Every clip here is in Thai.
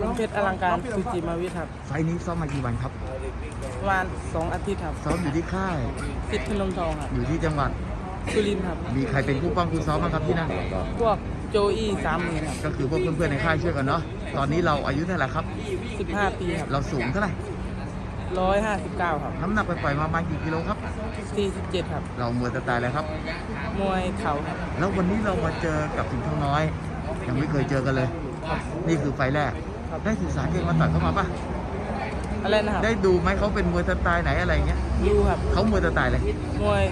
ผมเพชรอลังการสุจิมาวิทย์ครับไฟล์นี้ซ้อมมากี่วันครับประมาณสองอาทิตย์ครับซ้อมอยู่ที่ค่าย สิทธิ์พนมทองครับอยู่ที่จังหวัดสุรินทร์ครับ มีใครเป็นผู้ป้องผู้ซ้อมบ้างครับที่นั่นพวกโจอี้สามหมื่นครับก็คือพวกเพื่อนๆในค่ายช่วยกันเนาะตอนนี้เราอายุเท่าไหร่ครับ สิบห้าปีครับเราสูงเท่าไหร่ร้อยห้าสิบเก้าครับน้ำหนักไปปล่อยๆมาประมาณกี่กิโลครับสี่สิบเจ็ดครับ เรามวยสไตล์อะไรครับ มวยเข่าครับ แล้ววันนี้เรามาเจอกับสิงห์ทองน้อย ยังไม่เคยเจอกันเลย นี่คือไฟล์แรกครับ ได้ศึกษาเกมมาต่อยเข้ามาปะอะไรนะครับ ได้ดูไหมเขาเป็นมวยสไตล์ไหนอะไรเงี้ยดูครับ เขามวยสไตล์อะไรมวย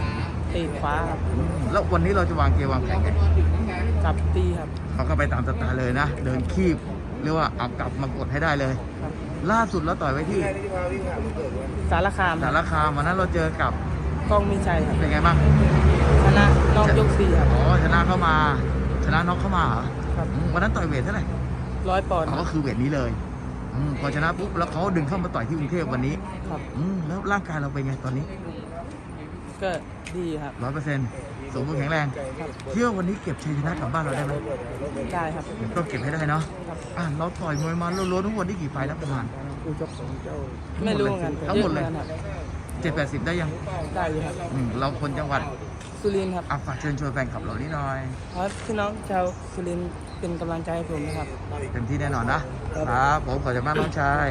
เตะขวาครับอืมแล้ววันนี้เราจะวางเกมวางแผนกันกับตีครับ เขาก็ไปตามสไตล์เลยนะ เดินคีบเรียกว่าเอากลับมากดให้ได้เลย ครับ ล่าสุดเราต่อยไว้ที่สารคามคสารับรคามวันนั้นเราเจอกับกล้องมีชัยครับเป็นไงบ้างชนะนอกยกสี่ครับ อ๋อชนะเข้ามา ชนะน็อกเข้ามาเหรอครับอืมวันนั้นต่อยเวทเท่าไหร่ ร้อยปอนด์อ๋อครัก็บคือเวทนี้เลยอมพอชนะปุ๊บแล้วเขาดึงเข้ามาต่อยที่กรุงเทพวันนี้ครับอืมแล้วร่างกายเราเป็นไงตอนนี้ก็ดีครับร้อยเปอร์เซ็นต์สมบูรณ์แข็งแรงครับเชื่อวันนี้เก็บชัยชนะกลับบ้านเราได้ไหมได้ครับก็เก็บให้ได้เนาะครับอะเราต่อยมวยมาล้วนๆทุกวันนี้กี่ไฟล์แล้วประมาณไม่รู้เหมือนกันทั้งหมดเลยอะอนกันครับเจ็ดแปดสิบได้ยังได้อยู่ครับอืมเราคนจังหวัด สุรินทร์ครับอะฝากเชิญชวนแฟนคลับเรานิดหน่อยเพราะพี่น้องชาวสุรินทร์เป็นกำลังใจให้ผมนะครับ เต็มที่แน่นอนนะครับ ผมขอจากบ้านน้องชาย